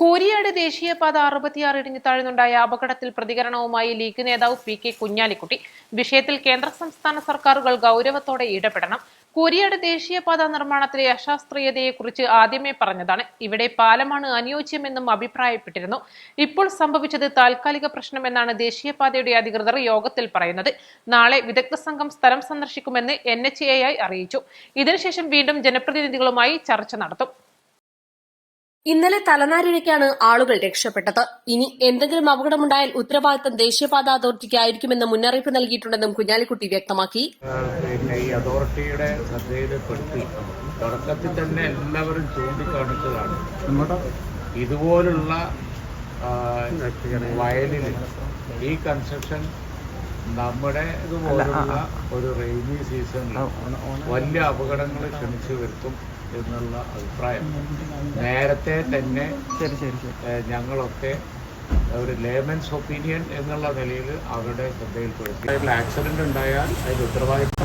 കൂരിയാട് ദേശീയപാത അറുപത്തിയാറ് ഇടിഞ്ഞു താഴ്ന്നുണ്ടായ അപകടത്തിൽ പ്രതികരണവുമായി ലീഗ് നേതാവ് പി കെ കുഞ്ഞാലിക്കുട്ടി. വിഷയത്തിൽ കേന്ദ്ര സംസ്ഥാന സർക്കാരുകൾ ഗൗരവത്തോടെ ഇടപെടണം. കൂരിയാട് ദേശീയപാത നിർമ്മാണത്തിലെ അശാസ്ത്രീയതയെക്കുറിച്ച് ആദ്യമേ പറഞ്ഞതാണ്. ഇവിടെ പാലമാണ് അനുയോജ്യമെന്നും അഭിപ്രായപ്പെട്ടിരുന്നു. ഇപ്പോൾ സംഭവിച്ചത് താൽക്കാലിക പ്രശ്നമെന്നാണ് ദേശീയപാതയുടെ അധികൃതർ യോഗത്തിൽ പറയുന്നത്. നാളെ വിദഗ്ധ സംഘം സ്ഥലം സന്ദർശിക്കുമെന്ന് എൻ അറിയിച്ചു. ഇതിനുശേഷം വീണ്ടും ജനപ്രതിനിധികളുമായി ചർച്ച നടത്തും. ഇന്നലെ തലനാരിഴയ്ക്കാണ് ആളുകൾ രക്ഷപ്പെട്ടത്. ഇനി എന്തെങ്കിലും അപകടമുണ്ടായാൽ ഉത്തരവാദിത്തം ദേശീയപാത അതോറിറ്റിക്ക് ആയിരിക്കുമെന്ന് മുന്നറിയിപ്പ് നൽകിയിട്ടുണ്ടെന്നും കുഞ്ഞാലിക്കുട്ടി വ്യക്തമാക്കി. പിന്നെ ഈ അതോറിറ്റിയുടെ ശ്രദ്ധയിൽപ്പെടുത്തി തുടക്കത്തിൽ തന്നെ എല്ലാവരും ചൂണ്ടിക്കാണിച്ചതാണ്. ഇതുപോലുള്ള വയലിൽ ഈ കൺസ്ട്രക്ഷൻ നമ്മുടെ ഇതുപോലുള്ള ഒരു റെയിനി സീസണിൽ വലിയ അപകടങ്ങൾ ക്ഷണിച്ചു വരുത്തും. എന്നുള്ള അഭിപ്രായം. നേരത്തെ തന്നെ ഏഹ്, ഞങ്ങളൊക്കെ ഒരു ലേമൻസ് ഒപ്പീനിയൻ എന്നുള്ള നിലയിൽ അവരുടെ ശ്രദ്ധയിൽപ്പെടുത്തി. ആക്സിഡന്റ് ഉണ്ടായാൽ അതിൽ ഉത്തരവാദിത്വം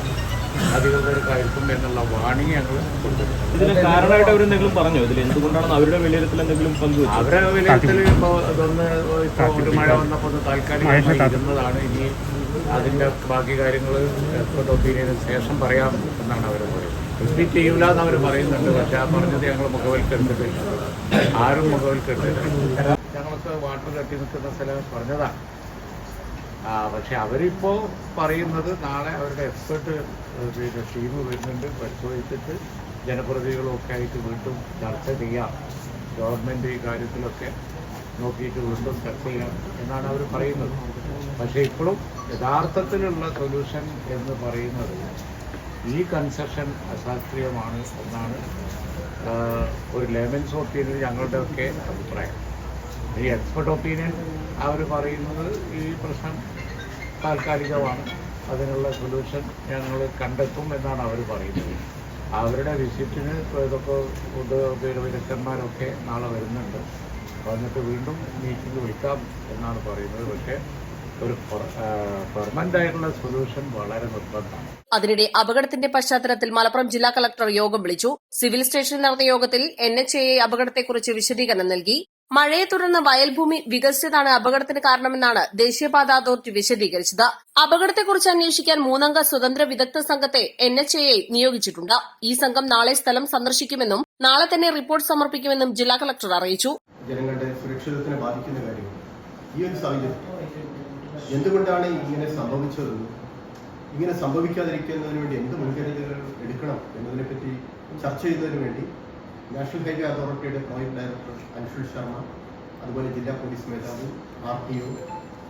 അധികൃതർക്കായിരിക്കും എന്നുള്ള വാണിംഗ് ഞങ്ങൾ കൊടുത്തിട്ടുണ്ട്. ഇതിന് കാരണമായിട്ട് അവർ എന്തെങ്കിലും പറഞ്ഞോ? ഇതിൽ എന്തുകൊണ്ടാണ് അവരുടെ വിലയിരുത്തൽ എന്തെങ്കിലും പങ്കുവച്ചു? അവരെ വിലയിരുത്തൽ ഇപ്പോൾ ഇതൊന്ന് ഇപ്പോൾ ഒരു മഴ വന്നപ്പോൾ ഒന്ന് താൽക്കാലികമായി ഇരുന്നതാണ്. ഇനി അതിന്റെ ബാക്കി കാര്യങ്ങൾ എക്സ്പെർട്ട് ഒപ്പീനിയന് ശേഷം പറയാം എന്നാണ് അവർ പറയുന്നത്. റിപ്പീറ്റ് ചെയ്യൂല എന്ന് അവർ പറയുന്നുണ്ട്. പക്ഷെ ആ പറഞ്ഞത് ഞങ്ങൾ മുഖവൽക്കെടുത്തിട്ടില്ല ആരും മുഖവൽക്കെടുത്തിട്ടില്ല ഞങ്ങൾക്ക് വാട്ടർ കെട്ടി നിൽക്കുന്ന സ്ഥലം പറഞ്ഞതാണ്. പക്ഷെ അവരിപ്പോൾ പറയുന്നത് നാളെ അവരുടെ എക്സ്പെർട്ട് പിന്നെ ടീം വരുന്നുണ്ട്. പരിശോധിച്ചിട്ട് ജനപ്രതിനിധികളൊക്കെ ആയിട്ട് വീണ്ടും ചർച്ച ചെയ്യാം. ഗവൺമെന്റ് ഈ കാര്യത്തിലൊക്കെ നോക്കിയിട്ട് വീണ്ടും ചർച്ച ചെയ്യാം എന്നാണ് അവർ പറയുന്നത്. പക്ഷേ ഇപ്പോഴും യഥാർത്ഥത്തിലുള്ള സൊല്യൂഷൻ എന്ന് പറയുന്നത് ഈ കൺസെഷൻ അശാസ്ത്രീയമാണ് എന്നാണ് ഒരു ലേമൻസ് ഒപ്പീനിയൻ ഞങ്ങളുടെയൊക്കെ അഭിപ്രായം. ഈ എക്സ്പെർട്ട് ഒപ്പീനിയൻ അവർ പറയുന്നത് ഈ പ്രശ്നം താൽക്കാലികമാണ്. അതിനുള്ള സൊല്യൂഷൻ ഞങ്ങൾ കണ്ടെത്തും എന്നാണ് അവർ പറയുന്നത്. അവരുടെ വിസിറ്റിന് ഇതൊക്കെ പേര് വിദഗ്ധന്മാരൊക്കെ നാളെ വരുന്നുണ്ട്. വന്നിട്ട് വീണ്ടും മീറ്റിംഗ് വിളിക്കാം എന്നാണ് പറയുന്നത്. പക്ഷേ ഒരു ആയിട്ടുള്ള സൊല്യൂഷൻ വളരെ നിർബന്ധമാണ്. അതിനിടെ അപകടത്തിന്റെ പശ്ചാത്തലത്തിൽ മലപ്പുറം ജില്ലാ കളക്ടർ യോഗം വിളിച്ചു. സിവിൽ സ്റ്റേഷനിൽ നടന്ന യോഗത്തിൽ എൻ എച്ച് എ അപകടത്തെക്കുറിച്ച് വിശദീകരണം നൽകി. മഴയെ തുടർന്ന് വയൽഭൂമി വികസിച്ചതാണ് അപകടത്തിന് കാരണമെന്നാണ് ദേശീയപാത അതോറിറ്റി വിശദീകരിച്ചത്. അപകടത്തെക്കുറിച്ച് അന്വേഷിക്കാൻ മൂന്നംഗ സ്വതന്ത്ര വിദഗ്ധ സംഘത്തെ എൻ എച്ച് എ നിയോഗിച്ചിട്ടുണ്ട്. ഈ സംഘം നാളെ സ്ഥലം സന്ദർശിക്കുമെന്നും നാളെ തന്നെ റിപ്പോർട്ട് സമർപ്പിക്കുമെന്നും ജില്ലാ കളക്ടർ അറിയിച്ചു. ജനങ്ങളുടെ സുരക്ഷിതത്തിനെ ബാധിക്കുന്ന കാര്യമാണ് ഈ ഒരു സാഹചര്യത്തിൽ എന്തുകൊണ്ടാണ് ഇങ്ങനെ സംഭവിച്ചത്? ഇങ്ങനെ സംഭവിക്കാതിരിക്കുന്നതിന് വേണ്ടി എന്ത് മുൻകരുതലുകൾ എടുക്കണം എന്നതിനെപ്പറ്റി ചർച്ച ചെയ്യുന്നതിന് വേണ്ടി നാഷണൽ ഹൈവേ അതോറിറ്റിയുടെ പ്രോജക്ട് ഡയറക്ടർ അൻഷുൽ ശർമ്മ അതുപോലെ ജില്ലാ പോലീസ് മേധാവി R T O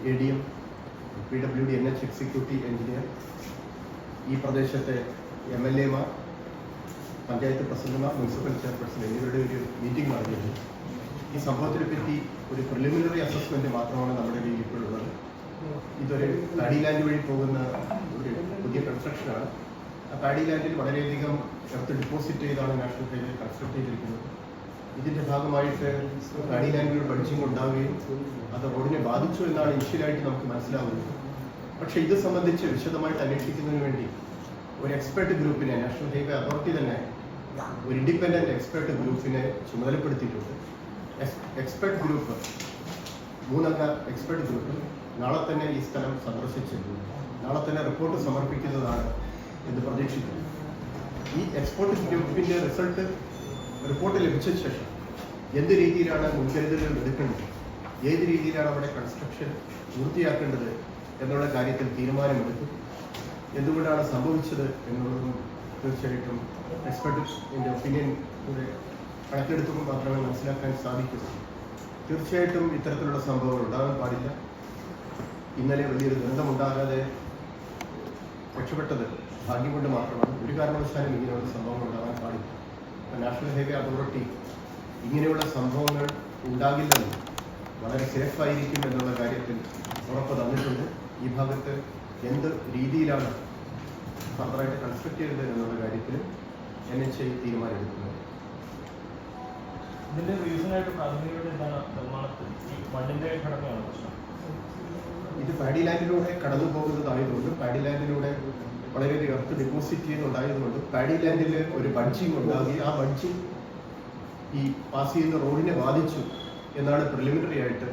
A D M P W D N H executive engineer ഈ പ്രദേശത്തെ എം എൽ എമാർ പഞ്ചായത്ത് പ്രസിഡന്റുമാർ മുനിസിപ്പൽ ചെയർപേഴ്സൺ എന്നിവരുടെ ഒരു മീറ്റിംഗ് നടന്നിരുന്നു. ഈ സംഭവത്തിനെ പറ്റി ഒരു പ്രിലിമിനറി അസസ്മെന്റ് മാത്രമാണ് നമ്മുടെ കയ്യിൽ ഇപ്പോഴുള്ളത്. ഇതൊരു പാഡി ലാൻഡ് വഴി പോകുന്ന ഒരു പുതിയ കൺസ്ട്രക്ഷനാണ്. ആ പാഡി ലാൻഡിൽ വളരെയധികം എർത്ത് ഡിപ്പോസിറ്റ് ചെയ്താണ് നാഷണൽ ഹൈവേ കൺസ്ട്രക്ട് ചെയ്തിരിക്കുന്നത്. ഇതിന്റെ ഭാഗമായിട്ട് പാഡി ലാൻഡിൽ ബഡ്ജിങ് ഉണ്ടാവുകയും അത് റോഡിനെ ബാധിച്ചു എന്നാണ് ഇനിഷ്യലായിട്ട് നമുക്ക് മനസ്സിലാവുന്നത്. പക്ഷേ ഇത് സംബന്ധിച്ച് വിശദമായിട്ട് അന്വേഷിക്കുന്നതിന് വേണ്ടി ഒരു എക്സ്പെർട്ട് ഗ്രൂപ്പിനെ നാഷണൽ ഹൈവേ അതോറിറ്റി തന്നെ ഒരു ഇൻഡിപെൻഡന്റ് എക്സ്പെർട്ട് ഗ്രൂപ്പിനെ ചുമതലപ്പെടുത്തിയിട്ടുണ്ട്. എക്സ്പെർട്ട് ഗ്രൂപ്പ് മൂന്നംഗ എക്സ്പെർട്ട് ഗ്രൂപ്പ് നാളെ തന്നെ ഈ സ്ഥലം സന്ദർശിച്ച് നാളെ തന്നെ റിപ്പോർട്ട് സമർപ്പിക്കുന്നതാണ് എന്ന് പ്രതീക്ഷിക്കുന്നു. ഈ എക്സ്പോർട്ട് ഗ്രൂപ്പിന്റെ റിസൾട്ട് റിപ്പോർട്ട് ലഭിച്ച ശേഷം എന്ത് രീതിയിലാണ് മുൻകരുതലുകൾ എടുക്കേണ്ടത്? ഏത് രീതിയിലാണ് അവിടെ കൺസ്ട്രക്ഷൻ പൂർത്തിയാക്കേണ്ടത് എന്നുള്ള കാര്യത്തിൽ തീരുമാനമെടുക്കും? എന്തുകൊണ്ടാണ് സംഭവിച്ചത് എന്നുള്ളതും തീർച്ചയായിട്ടും എക്സ്പെർട്ടിന്റെ ഒപ്പീനിയൻ കൂടെ കണക്കെടുത്തുമ്പോൾ മാത്രമേ മനസ്സിലാക്കാൻ സാധിക്കൂ. തീർച്ചയായിട്ടും ഇത്തരത്തിലുള്ള സംഭവങ്ങൾ ഉണ്ടാകാൻ പാടില്ല. ഇന്നലെ വലിയൊരു ദുരന്തമുണ്ടാകാതെ രക്ഷപ്പെട്ടത് ഭാഗ്യം കൊണ്ട് മാത്രമാണ്. ഒരു കാരണവശാലും ഇങ്ങനെയുള്ള സംഭവങ്ങൾ ഉണ്ടാകാൻ പാടില്ല. നാഷണൽ ഹൈവേ അതോറിറ്റി ഇങ്ങനെയുള്ള സംഭവങ്ങൾ ഉണ്ടാകില്ലെന്ന് വളരെ സേഫ് ആയിരിക്കും എന്നുള്ള കാര്യത്തിൽ ഉറപ്പ് തന്നിട്ടുണ്ട്. ഈ ഭാഗത്ത് എന്ത് രീതിയിലാണ് ഫർദറായിട്ട് കൺസ്ട്രക്ട് ചെയ്തത് എന്നുള്ള കാര്യത്തിൽ എൻ എച്ച് ഐ തീരുമാനമെടുക്കുന്നത്. ഇതിന്റെ റീസൺ ആയിട്ട് പ്രാഥമികമായിട്ട് എന്താണ് നിർമ്മാണത്തിൽ ഈ മണ്ണിന്റെ ഘടകമാണ് പ്രശ്നം? പാഡി ലാൻഡിലൂടെ കടന്നു പോകുന്നതായതുകൊണ്ട് പാഡി ലാൻഡിലൂടെ വളരെയധികം എർത്ത് ഡെപ്പോസിറ്റ് ചെയ്യുന്നുണ്ടായതുകൊണ്ട് പാഡി ലാൻഡിൽ ഒരു ബഡ്ജിങ് ഉണ്ടാകുകയും ആ ബഡ്ജിങ് ഈ പാസ് ചെയ്യുന്ന റോഡിനെ ബാധിച്ചു എന്നാണ് പ്രിലിമിനറി ആയിട്ട്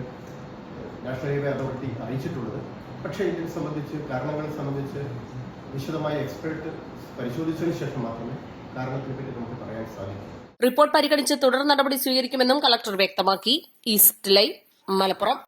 നാഷണൽ ഹൈവേ അതോറിറ്റി അറിയിച്ചിട്ടുള്ളത്. പക്ഷേ ഇതിനെ സംബന്ധിച്ച് കാരണങ്ങളെ സംബന്ധിച്ച് വിശദമായ എക്സ്പെർട്ട് പരിശോധിച്ചതിന് ശേഷം മാത്രമേ കാരണത്തിനെ പറ്റി നമുക്ക് പറയാൻ സാധിക്കൂ. റിപ്പോർട്ട് പരിഗണിച്ച് തുടർ നടപടി സ്വീകരിക്കുമെന്നും കളക്ടർ വ്യക്തമാക്കി. East line Malappuram.